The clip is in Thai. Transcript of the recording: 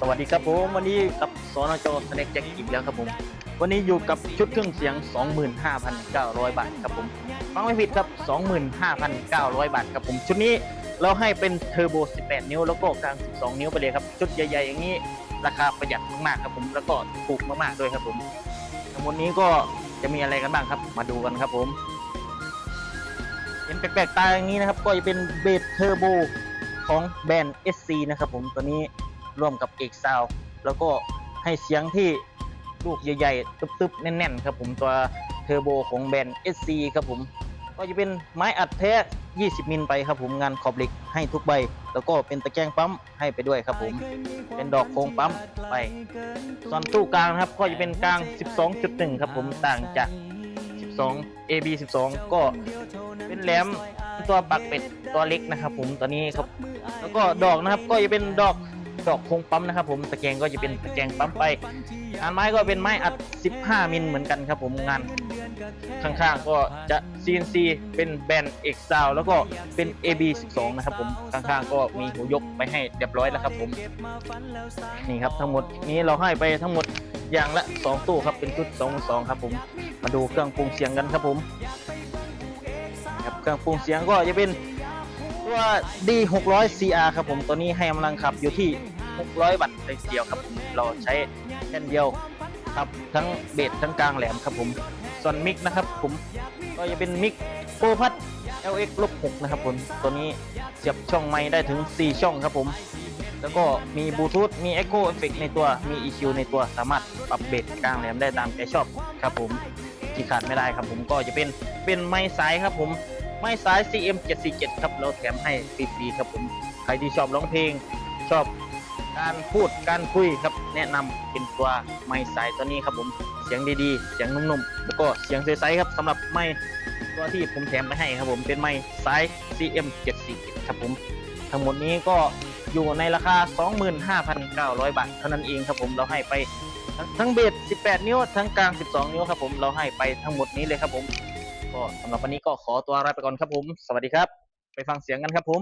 สวัสดีครับผมวันนี้กับสนจสเน็กแจ็คอีกแล้วครับผม วันนี้อยู่กับชุดเครื่องเสียง 25,900 บาทครับผมฟังไม่ผิดครับ 25,900 บาทครับผม ชุดนี้เราให้เป็นเทอร์โบ 18 นิ้ว แล้วก็กลาง 12 นิ้วไปเลยครับ ชุดใหญ่ๆ อย่างนี้ราคาประหยัดมากๆครับผม แล้วก็ถูกมากๆด้วยครับผมทั้งหมดนี้ก็จะมีอะไรกันบ้างครับ มาดูกันครับผมเห็นแปลกๆตาอย่างนี้นะครับ ก็จะเป็นเบสเทอร์โบของแบรนด์ SC นะครับผมตัวนี้ ร่วมกับเอกซาวแล้วก็ให้เสียงที่ลูกใหญ่ๆตึบๆ แน่นๆ ครับผมตัวเทอร์โบของแบรนด์ SC ครับผม ก็จะเป็นไม้อัดแท้ 20 มิลไปครับผมงานขอบเหล็กให้ทุกใบ แล้วก็เป็นตะแกรงปั๊มให้ไปด้วยครับผม เป็นดอกโค้งปั๊มไปส่วนตู้กลางครับก็จะเป็นกลาง 12.1 ครับผมต่างจาก 12 AB 12 ก็เป็นแหลมตัวปักเป็ดตัวเล็กนะครับผมตัวนี้ครับ แล้วก็ดอกนะครับก็จะเป็นดอก ดอกโคงปั๊มนะครับผมตะแกรงก็จะเป็นตะแกรงปั๊มไปงานไม้ก็เป็นไม้อัด 15 มิลเหมือนกันครับผมงานข้างๆก็จะ CNC เป็นแบรนด์เอกซาวแล้วก็เป็น AB 12 นะครับผมข้างๆก็มีหูยกไปให้เรียบร้อยแล้วครับผมนี่ครับทั้งหมดนี้เราให้ไปทั้งหมดอย่างละ 2 ตู้ครับเป็นชุด2 2ครับผมมาดูเครื่องปรุงเสียงกันครับผมครับเครื่องปรุงเสียงก็จะเป็นตั ว่า D 600 CR ครับผมตัวนี้ให้กำลังขับอยู่ที่ 600 วัตต์เลยทีเดียวครับผมเราใช้แค่นเดียวครับทั้งเบสทั้งกลางแหลมครับผมส่วนมิกนะครับผมก็จะเป็นมิกโปรพัด LX ลบ6นะครับผมตัวนี้เสียบช่องไม้ได้ถึง 4 ช่องครับผม แล้วก็มีบลูทูธมี Echo Effect ในตัวมี EQ ในตัวสามารถปรับเบสกลางแหลมได้ตามใจชอบครับผมที่ขาดไม่ได้ครับผมก็จะเป็นเป็นไม้สายครับผม ไม้สาย CM 747ครับเราแถมให้ฟรีๆครับผม ใครที่ชอบร้องเพลง ชอบการพูดการคุยครับ แนะนำเป็นตัวไม้สายตัวนี้ครับผม เสียงดีๆ เสียงนุ่มๆ แล้วก็เสียงใสๆครับสำหรับไม้ตัวที่ผมแถมไปให้ครับผม เป็นไม้สาย CM 747ครับผม ทั้งหมดนี้ก็อยู่ในราคา 25,900 บาท เท่านั้นเองครับผม เราให้ไปทั้งทั้งเบส18 นิ้ว ทั้งกลาง 12 นิ้วครับผม เราให้ไปทั้งหมดนี้เลยครับผม ก็สำหรับวันนี้ก็ขอตัวลาไปก่อนครับผม สวัสดีครับ ไปฟังเสียงกันครับผม